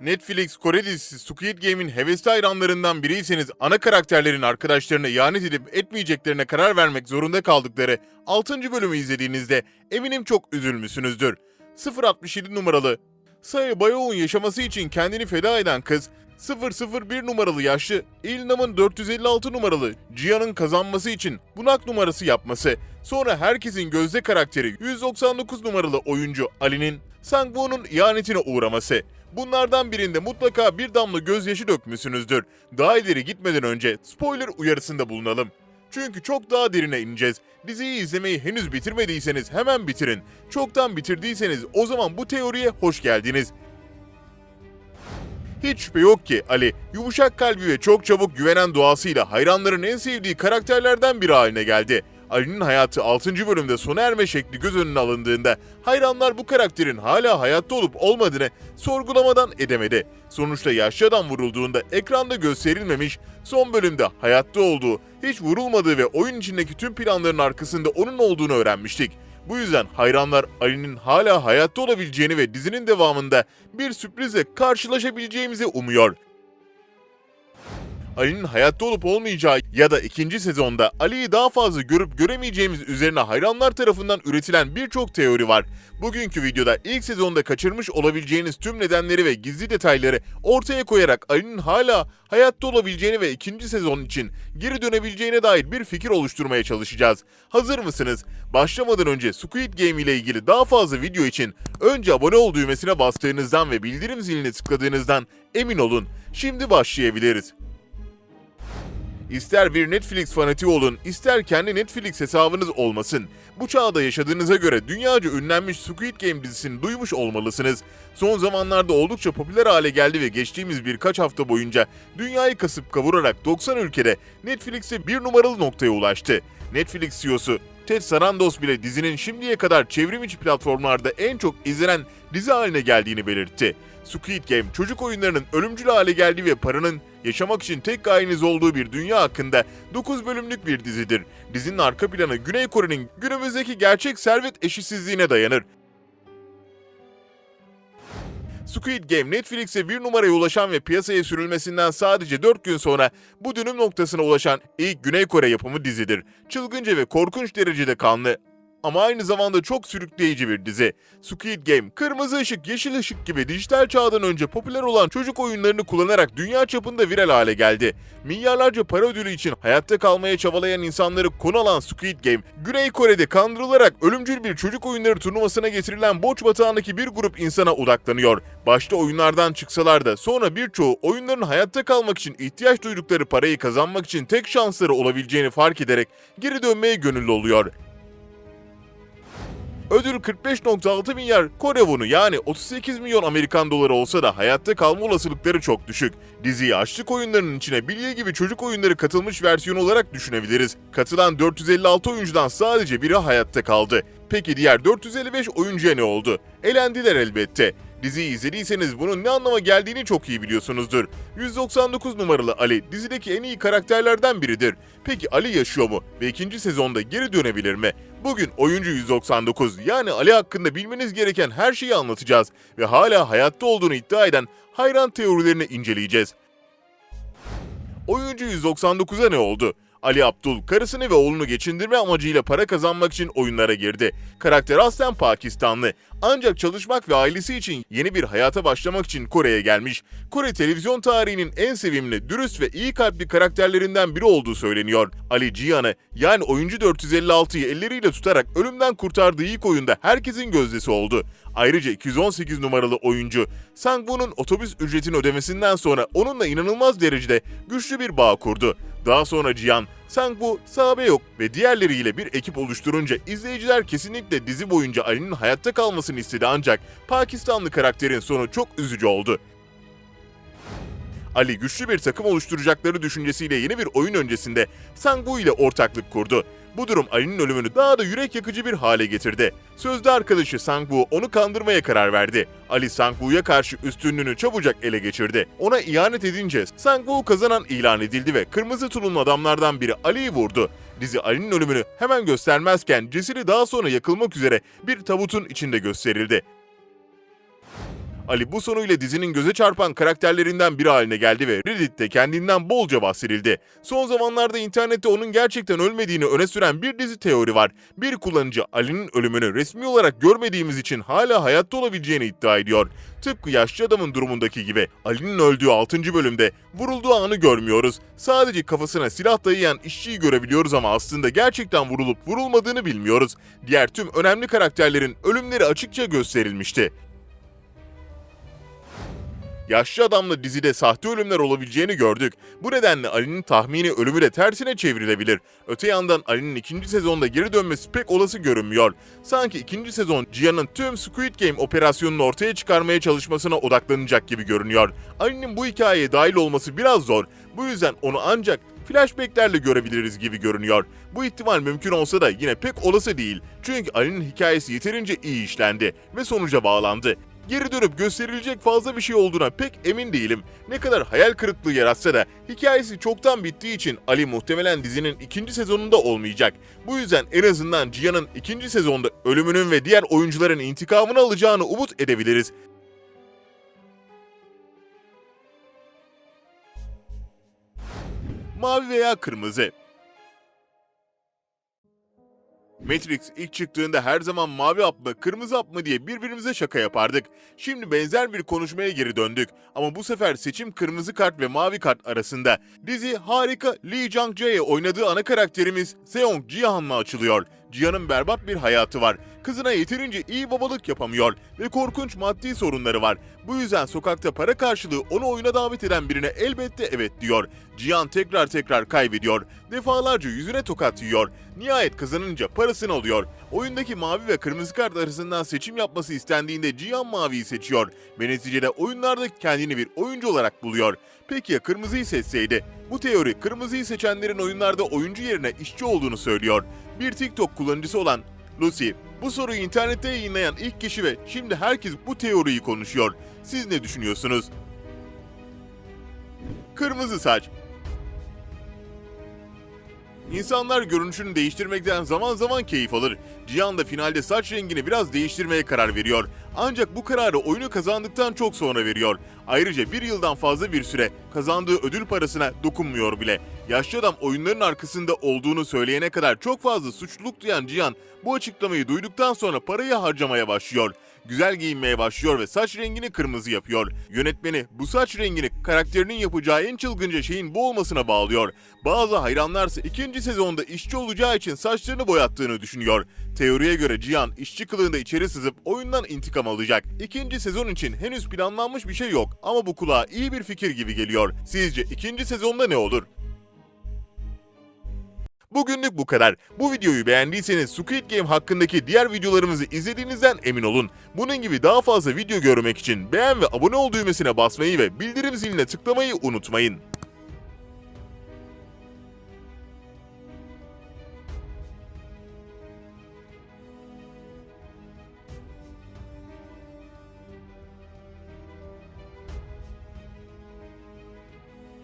Netflix Kore dizisi Squid Game'in hevesli hayranlarından biriyseniz ana karakterlerin arkadaşlarına ihanet edip etmeyeceklerine karar vermek zorunda kaldıkları 6. bölümü izlediğinizde eminim çok üzülmüşsünüzdür. 067 numaralı Sayı Bayoğlu'nun yaşaması için kendini feda eden kız 001 numaralı yaşlı İlnam'ın 456 numaralı Cihan'ın kazanması için bunak numarası yapması, sonra herkesin gözde karakteri 199 numaralı oyuncu Ali'nin Sangwoo'nun ihanetine uğraması. Bunlardan birinde mutlaka bir damla gözyaşı dökmüşsünüzdür. Daha ileri gitmeden önce spoiler uyarısında bulunalım. Çünkü çok daha derine ineceğiz. Diziyi izlemeyi henüz bitirmediyseniz hemen bitirin. Çoktan bitirdiyseniz o zaman bu teoriye hoş geldiniz. Hiç şüphe yok ki Ali, yumuşak kalbi ve çok çabuk güvenen doğasıyla hayranların en sevdiği karakterlerden biri haline geldi. Ali'nin hayatı 6. bölümde sona erme şekli göz önüne alındığında hayranlar bu karakterin hala hayatta olup olmadığını sorgulamadan edemedi. Sonuçta yaşlı adam vurulduğunda ekranda gösterilmemiş, son bölümde hayatta olduğu, hiç vurulmadığı ve oyun içindeki tüm planların arkasında onun olduğunu öğrenmiştik. Bu yüzden hayranlar Ali'nin hala hayatta olabileceğini ve dizinin devamında bir sürprizle karşılaşabileceğimizi umuyor. Ali'nin hayatta olup olmayacağı ya da ikinci sezonda Ali'yi daha fazla görüp göremeyeceğimiz üzerine hayranlar tarafından üretilen birçok teori var. Bugünkü videoda ilk sezonda kaçırmış olabileceğiniz tüm nedenleri ve gizli detayları ortaya koyarak Ali'nin hala hayatta olabileceğini ve ikinci sezon için geri dönebileceğine dair bir fikir oluşturmaya çalışacağız. Hazır mısınız? Başlamadan önce Squid Game ile ilgili daha fazla video için önce abone ol düğmesine bastığınızdan ve bildirim zilini tıkladığınızdan emin olun. Şimdi başlayabiliriz. İster bir Netflix fanatiği olun, ister kendi Netflix hesabınız olmasın. Bu çağda yaşadığınıza göre dünyaca ünlenmiş Squid Game dizisini duymuş olmalısınız. Son zamanlarda oldukça popüler hale geldi ve geçtiğimiz birkaç hafta boyunca dünyayı kasıp kavurarak 90 ülkede Netflix'e bir numaralı noktaya ulaştı. Netflix CEO'su Ted Sarandos bile dizinin şimdiye kadar çevrim içi platformlarda en çok izlenen dizi haline geldiğini belirtti. Squid Game çocuk oyunlarının ölümcül hale geldiği ve paranın yaşamak için tek gayeniz olduğu bir dünya hakkında 9 bölümlük bir dizidir. Dizinin arka planı Güney Kore'nin günümüzdeki gerçek servet eşitsizliğine dayanır. Squid Game Netflix'e bir numaraya ulaşan ve piyasaya sürülmesinden sadece 4 gün sonra bu dönüm noktasına ulaşan ilk Güney Kore yapımı dizidir. Çılgınca ve korkunç derecede kanlı ama aynı zamanda çok sürükleyici bir dizi. Squid Game, kırmızı ışık, yeşil ışık gibi dijital çağdan önce popüler olan çocuk oyunlarını kullanarak dünya çapında viral hale geldi. Milyarlarca para ödülü için hayatta kalmaya çabalayan insanları konu alan Squid Game, Güney Kore'de kandırılarak ölümcül bir çocuk oyunları turnuvasına getirilen borç batağındaki bir grup insana odaklanıyor. Başta oyunlardan çıksalar da sonra birçoğu oyunların hayatta kalmak için ihtiyaç duydukları parayı kazanmak için tek şansları olabileceğini fark ederek geri dönmeye gönüllü oluyor. Ödül 45.6 milyar Kore wonu yani 38 milyon Amerikan doları olsa da hayatta kalma olasılıkları çok düşük. Diziyi açlık oyunlarının içine bilye gibi çocuk oyunları katılmış versiyonu olarak düşünebiliriz. Katılan 456 oyuncudan sadece biri hayatta kaldı. Peki diğer 455 oyuncuya ne oldu? Elendiler elbette. Diziyi izlediyseniz bunun ne anlama geldiğini çok iyi biliyorsunuzdur. 199 numaralı Ali dizideki en iyi karakterlerden biridir. Peki Ali yaşıyor mu ve ikinci sezonda geri dönebilir mi? Bugün oyuncu 199 yani Ali hakkında bilmeniz gereken her şeyi anlatacağız ve hala hayatta olduğunu iddia eden hayran teorilerini inceleyeceğiz. Oyuncu 199'a ne oldu? Ali Abdul karısını ve oğlunu geçindirme amacıyla para kazanmak için oyunlara girdi. Karakter aslen Pakistanlı. Ancak çalışmak ve ailesi için yeni bir hayata başlamak için Kore'ye gelmiş. Kore televizyon tarihinin en sevimli, dürüst ve iyi kalpli karakterlerinden biri olduğu söyleniyor. Ali Cihan'ı yani oyuncu 456'yı elleriyle tutarak ölümden kurtardığı ilk oyunda herkesin gözdesi oldu. Ayrıca 218 numaralı oyuncu Sangwoo'nun otobüs ücretini ödemesinden sonra onunla inanılmaz derecede güçlü bir bağ kurdu. Daha sonra Cihan, Sangwoo, Sabeyok ve diğerleriyle bir ekip oluşturunca izleyiciler kesinlikle dizi boyunca Ali'nin hayatta kalmasını istedi ancak Pakistanlı karakterin sonu çok üzücü oldu. Ali güçlü bir takım oluşturacakları düşüncesiyle yeni bir oyun öncesinde Sangwoo ile ortaklık kurdu. Bu durum Ali'nin ölümünü daha da yürek yakıcı bir hale getirdi. Sözde arkadaşı Sangwoo onu kandırmaya karar verdi. Ali Sangwoo'ya karşı üstünlüğünü çabucak ele geçirdi. Ona ihanet edince Sangwoo kazanan ilan edildi ve kırmızı tulumlu adamlardan biri Ali'yi vurdu. Dizi Ali'nin ölümünü hemen göstermezken cesedi daha sonra yakılmak üzere bir tabutun içinde gösterildi. Ali bu sonuyla dizinin göze çarpan karakterlerinden biri haline geldi ve Reddit'te kendinden bolca bahsedildi. Son zamanlarda internette onun gerçekten ölmediğini öne süren bir dizi teori var. Bir kullanıcı Ali'nin ölümünü resmi olarak görmediğimiz için hala hayatta olabileceğini iddia ediyor. Tıpkı yaşlı adamın durumundaki gibi Ali'nin öldüğü 6. bölümde vurulduğu anı görmüyoruz. Sadece kafasına silah dayayan işçiyi görebiliyoruz ama aslında gerçekten vurulup vurulmadığını bilmiyoruz. Diğer tüm önemli karakterlerin ölümleri açıkça gösterilmişti. Yaşlı adamla dizide sahte ölümler olabileceğini gördük. Bu nedenle Ali'nin tahmini ölümü de tersine çevrilebilir. Öte yandan Ali'nin ikinci sezonda geri dönmesi pek olası görünmüyor. Sanki ikinci sezon Cihan'ın tüm Squid Game operasyonunu ortaya çıkarmaya çalışmasına odaklanacak gibi görünüyor. Ali'nin bu hikayeye dahil olması biraz zor. Bu yüzden onu ancak flashbacklerle görebiliriz gibi görünüyor. Bu ihtimal mümkün olsa da yine pek olası değil. Çünkü Ali'nin hikayesi yeterince iyi işlendi ve sonuca bağlandı. Geri dönüp gösterilecek fazla bir şey olduğuna pek emin değilim. Ne kadar hayal kırıklığı yaratsa da hikayesi çoktan bittiği için Ali muhtemelen dizinin ikinci sezonunda olmayacak. Bu yüzden en azından Cihan'ın ikinci sezonda ölümünün ve diğer oyuncuların intikamını alacağını umut edebiliriz. Mavi veya kırmızı. Matrix ilk çıktığında her zaman mavi hap mı, kırmızı hap mı diye birbirimize şaka yapardık. Şimdi benzer bir konuşmaya geri döndük. Ama bu sefer seçim kırmızı kart ve mavi kart arasında. Dizi harika Lee Jung-jae'ye oynadığı ana karakterimiz Seong Ji-han'la açılıyor. Cihan'ın berbat bir hayatı var. Kızına yeterince iyi babalık yapamıyor ve korkunç maddi sorunları var. Bu yüzden sokakta para karşılığı onu oyuna davet eden birine elbette evet diyor. Cihan tekrar tekrar kaybediyor. Defalarca yüzüne tokat yiyor. Nihayet kazanınca parasını alıyor. Oyundaki mavi ve kırmızı kart arasından seçim yapması istendiğinde Cihan maviyi seçiyor ve neticede oyunlarda kendini bir oyuncu olarak buluyor. Peki ya kırmızıyı seçseydi? Bu teori kırmızıyı seçenlerin oyunlarda oyuncu yerine işçi olduğunu söylüyor. Bir TikTok kullanıcısı olan Lucy, bu soruyu internette yayınlayan ilk kişi ve şimdi herkes bu teoriyi konuşuyor. Siz ne düşünüyorsunuz? Kırmızı saç. İnsanlar görünüşünü değiştirmekten zaman zaman keyif alır. Cihan da finalde saç rengini biraz değiştirmeye karar veriyor. Ancak bu kararı oyunu kazandıktan çok sonra veriyor. Ayrıca bir yıldan fazla bir süre kazandığı ödül parasına dokunmuyor bile. Yaşlı adam oyunların arkasında olduğunu söyleyene kadar çok fazla suçluluk duyan Cihan bu açıklamayı duyduktan sonra parayı harcamaya başlıyor. Güzel giyinmeye başlıyor ve saç rengini kırmızı yapıyor. Yönetmeni bu saç rengini karakterinin yapacağı en çılgınca şeyin bu olmasına bağlıyor. Bazı hayranlarsa ikinci sezonda işçi olacağı için saçlarını boyattığını düşünüyor. Teoriye göre Cihan işçi kılığında içeri sızıp oyundan intikam alacak. İkinci sezon için henüz planlanmış bir şey yok ama bu kulağa iyi bir fikir gibi geliyor. Sizce ikinci sezonda ne olur? Bugünlük bu kadar. Bu videoyu beğendiyseniz Squid Game hakkındaki diğer videolarımızı izlediğinizden emin olun. Bunun gibi daha fazla video görmek için beğen ve abone ol düğmesine basmayı ve bildirim ziline tıklamayı unutmayın.